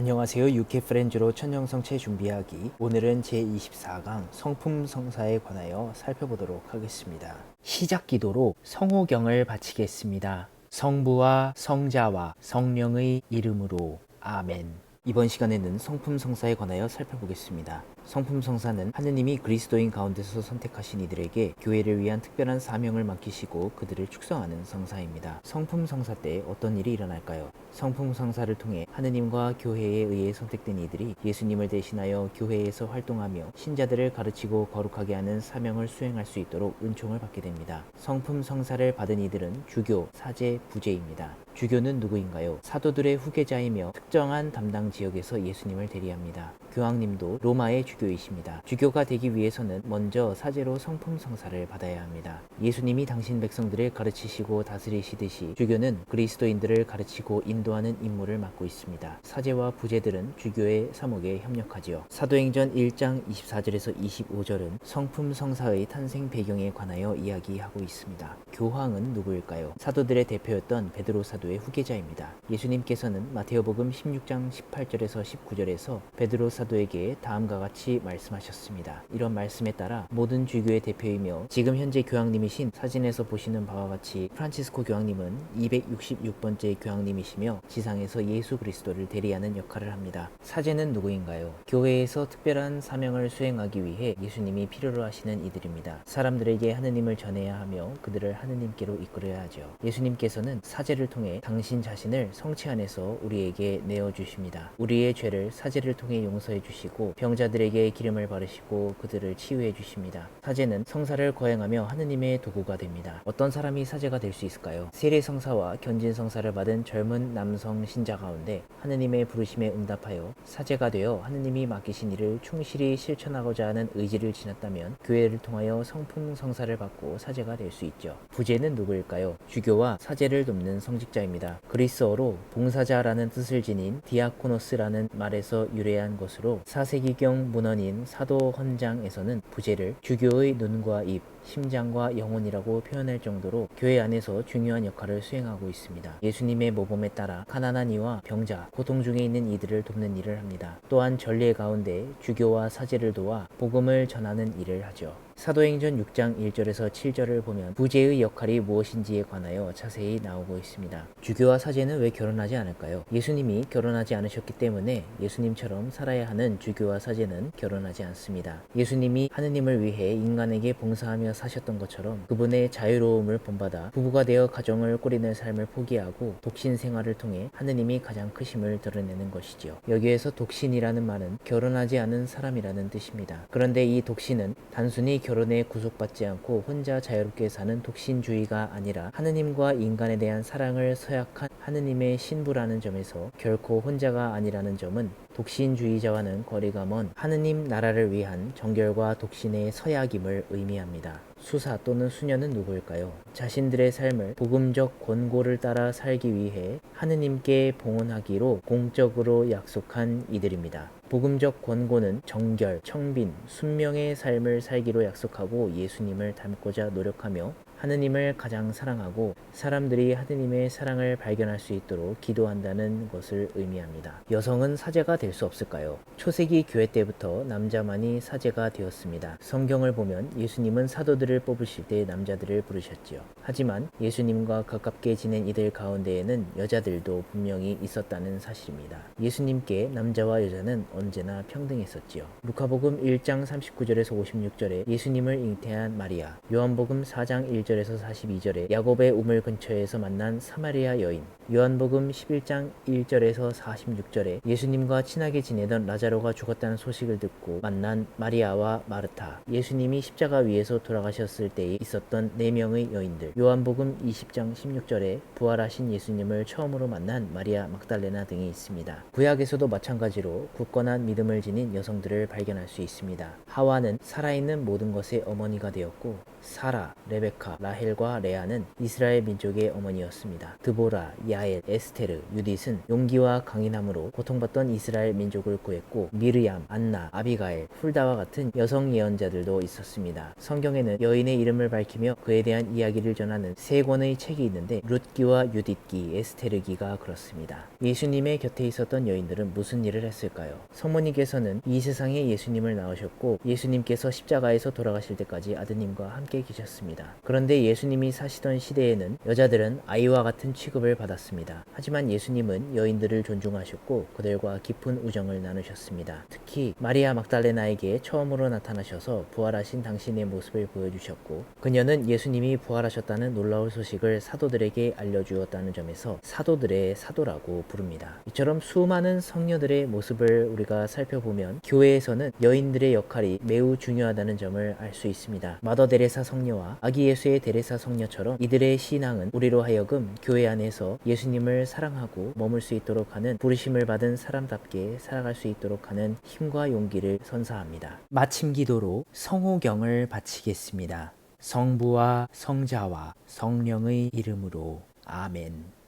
안녕하세요. UK 프렌즈로 천년성체 준비하기. 오늘은 제24강 성품 성사에 관하여 살펴보도록 하겠습니다. 시작 기도로 성호경을 바치겠습니다. 성부와 성자와 성령의 이름으로 아멘. 이번 시간에는 성품 성사에 관하여 살펴보겠습니다. 성품 성사는 하느님이 그리스도인 가운데서 선택하신 이들에게 교회를 위한 특별한 사명을 맡기시고 그들을 축성하는 성사입니다. 성품 성사 때 어떤 일이 일어날까요? 성품 성사를 통해 하느님과 교회에 의해 선택된 이들이 예수님을 대신하여 교회에서 활동하며 신자들을 가르치고 거룩하게 하는 사명을 수행할 수 있도록 은총을 받게 됩니다. 성품 성사를 받은 이들은 주교, 사제, 부제입니다. 주교는 누구인가요? 사도들의 후계자이며 특정한 담당 지역에서 예수님을 대리합니다. 교황님도 로마의 주 교이십니다. 주교가 되기 위해서는 먼저 사제로 성품 성사를 받아야 합니다. 예수님이 당신 백성들을 가르치시고 다스리시듯이 주교는 그리스도인들을 가르치고 인도하는 임무를 맡고 있습니다. 사제와 부제들은 주교의 사목에 협력하지요. 사도행전 1장 24절에서 25절은 성품 성사의 탄생 배경에 관하여 이야기하고 있습니다. 교황은 누구일까요? 사도들의 대표였던 베드로 사도의 후계자입니다. 예수님께서는 마테오복음 16장 18절에서 19절에서 베드로 사도에게 다음과 같이 말씀하셨습니다. 이런 말씀에 따라 모든 주교의 대표이며 지금 현재 교황님이신 사진에서 보시는 바와 같이 프란치스코 교황님은 266번째 교황님이시며 지상에서 예수 그리스도를 대리하는 역할을 합니다. 사제는 누구인가요? 교회에서 특별한 사명을 수행하기 위해 예수님이 필요로 하시는 이들입니다. 사람들에게 하느님을 전해야 하며 그들을 하느님께로 이끌어야 하죠. 예수님께서는 사제를 통해 당신 자신을 성체 안에서 우리에게 내어 주십니다. 우리의 죄를 사제를 통해 용서해 주시고 병자들에게 기름을 바르시고 그들을 치유해 주십니다. 사제는 성사를 거행하며 하느님의 도구가 됩니다. 어떤 사람이 사제가 될 수 있을까요? 세례 성사와 견진 성사를 받은 젊은 남성 신자 가운데 하느님의 부르심에 응답하여 사제가 되어 하느님이 맡기신 일을 충실히 실천하고자 하는 의지를 지녔다면 교회를 통하여 성품 성사를 받고 사제가 될 수 있죠. 부제는 누구일까요? 주교와 사제를 돕는 성직자입니다. 그리스어로 봉사자라는 뜻을 지닌 디아코노스라는 말에서 유래한 것으로 4세기경 문 헌인 사도 헌장에서는 부제를 주교의 눈과 입, 심장과 영혼이라고 표현할 정도로 교회 안에서 중요한 역할을 수행하고 있습니다. 예수님의 모범에 따라 가난한 이와 병자, 고통 중에 있는 이들을 돕는 일을 합니다. 또한 전례 가운데 주교와 사제를 도와 복음을 전하는 일을 하죠. 사도행전 6장 1절에서 7절을 보면 부제의 역할이 무엇인지에 관하여 자세히 나오고 있습니다. 주교와 사제는 왜 결혼하지 않을까요? 예수님이 결혼하지 않으셨기 때문에 예수님처럼 살아야 하는 주교와 사제는 결혼하지 않습니다. 예수님이 하느님을 위해 인간에게 봉사하며 사셨던 것처럼 그분의 자유로움을 본받아 부부가 되어 가정을 꾸리는 삶을 포기하고 독신 생활을 통해 하느님이 가장 크심을 드러내는 것이지요. 여기에서 독신이라는 말은 결혼하지 않은 사람이라는 뜻입니다. 그런데 이 독신은 단순히 결혼에 구속받지 않고 혼자 자유롭게 사는 독신주의가 아니라 하느님과 인간에 대한 사랑을 서약한 하느님의 신부라는 점에서 결코 혼자가 아니라는 점은 독신주의자와는 거리가 먼 하느님 나라를 위한 정결과 독신의 서약임을 의미합니다. 수사 또는 수녀는 누구일까요? 자신들의 삶을 복음적 권고를 따라 살기 위해 하느님께 봉헌하기로 공적으로 약속한 이들입니다. 복음적 권고는 정결, 청빈, 순명의 삶을 살기로 약속하고 예수님을 닮고자 노력하며 하느님을 가장 사랑하고 사람들이 하느님의 사랑을 발견할 수 있도록 기도한다는 것을 의미합니다. 여성은 사제가 될 수 없을까요? 초세기 교회 때부터 남자만이 사제가 되었습니다. 성경을 보면 예수님은 사도들을 뽑으실 때 남자들을 부르셨지요. 하지만 예수님과 가깝게 지낸 이들 가운데에는 여자들도 분명히 있었다는 사실입니다. 예수님께 남자와 여자는 언제나 평등했었지요. 루카복음 1장 39절에서 56절에 예수님을 잉태한 마리아, 요한복음 4장 1절 에서 42절에 야곱의 우물 근처에서 만난 사마리아 여인, 요한복음 11장 1절에서 46절에 예수님과 친하게 지내던 라자로가 죽었다는 소식을 듣고 만난 마리아와 마르타, 예수님이 십자가 위에서 돌아가셨을 때에 있었던 네 명의 여인들, 요한복음 20장 16절에 부활하신 예수님을 처음으로 만난 마리아 막달레나 등이 있습니다. 구약에서도 마찬가지로 굳건한 믿음을 지닌 여성들을 발견할 수 있습니다. 하와는 살아있는 모든 것의 어머니가 되었고 사라, 레베카, 라헬과 레아는 이스라엘 민족의 어머니였습니다. 드보라, 야엘, 에스테르, 유딧은 용기와 강인함으로 고통받던 이스라엘 민족을 구했고 미르얌, 안나, 아비가엘, 훌다와 같은 여성 예언자들도 있었습니다. 성경에는 여인의 이름을 밝히며 그에 대한 이야기를 전하는 세 권의 책이 있는데 룻기와 유딧기, 에스테르기가 그렇습니다. 예수님의 곁에 있었던 여인들은 무슨 일을 했을까요? 성모님께서는 이 세상에 예수님을 낳으셨고 예수님께서 십자가에서 돌아가실 때까지 아드님과 함께 계셨습니다. 그런데 예수님이 사시던 시대에는 여자들은 아이와 같은 취급을 받았습니다. 하지만 예수님은 여인들을 존중하셨고 그들과 깊은 우정을 나누셨습니다. 특히 마리아 막달레나에게 처음으로 나타나셔서 부활하신 당신의 모습을 보여주셨고 그녀는 예수님이 부활하셨다는 놀라운 소식을 사도들에게 알려주었다는 점에서 사도들의 사도라고 부릅니다. 이처럼 수많은 성녀들의 모습을 우리가 살펴보면 교회에서는 여인들의 역할이 매우 중요하다는 점을 알 수 있습니다. 마더 데레사 성녀와 아기 예수의 데레사 성녀처럼 이들의 신앙은 우리로 하여금 교회 안에서 예수님을 사랑하고 머물 수 있도록 하는 부르심을 받은 사람답게 살아갈 수 있도록 하는 힘과 용기를 선사합니다. 마침 기도로 성호경을 바치겠습니다. 성부와 성자와 성령의 이름으로 아멘.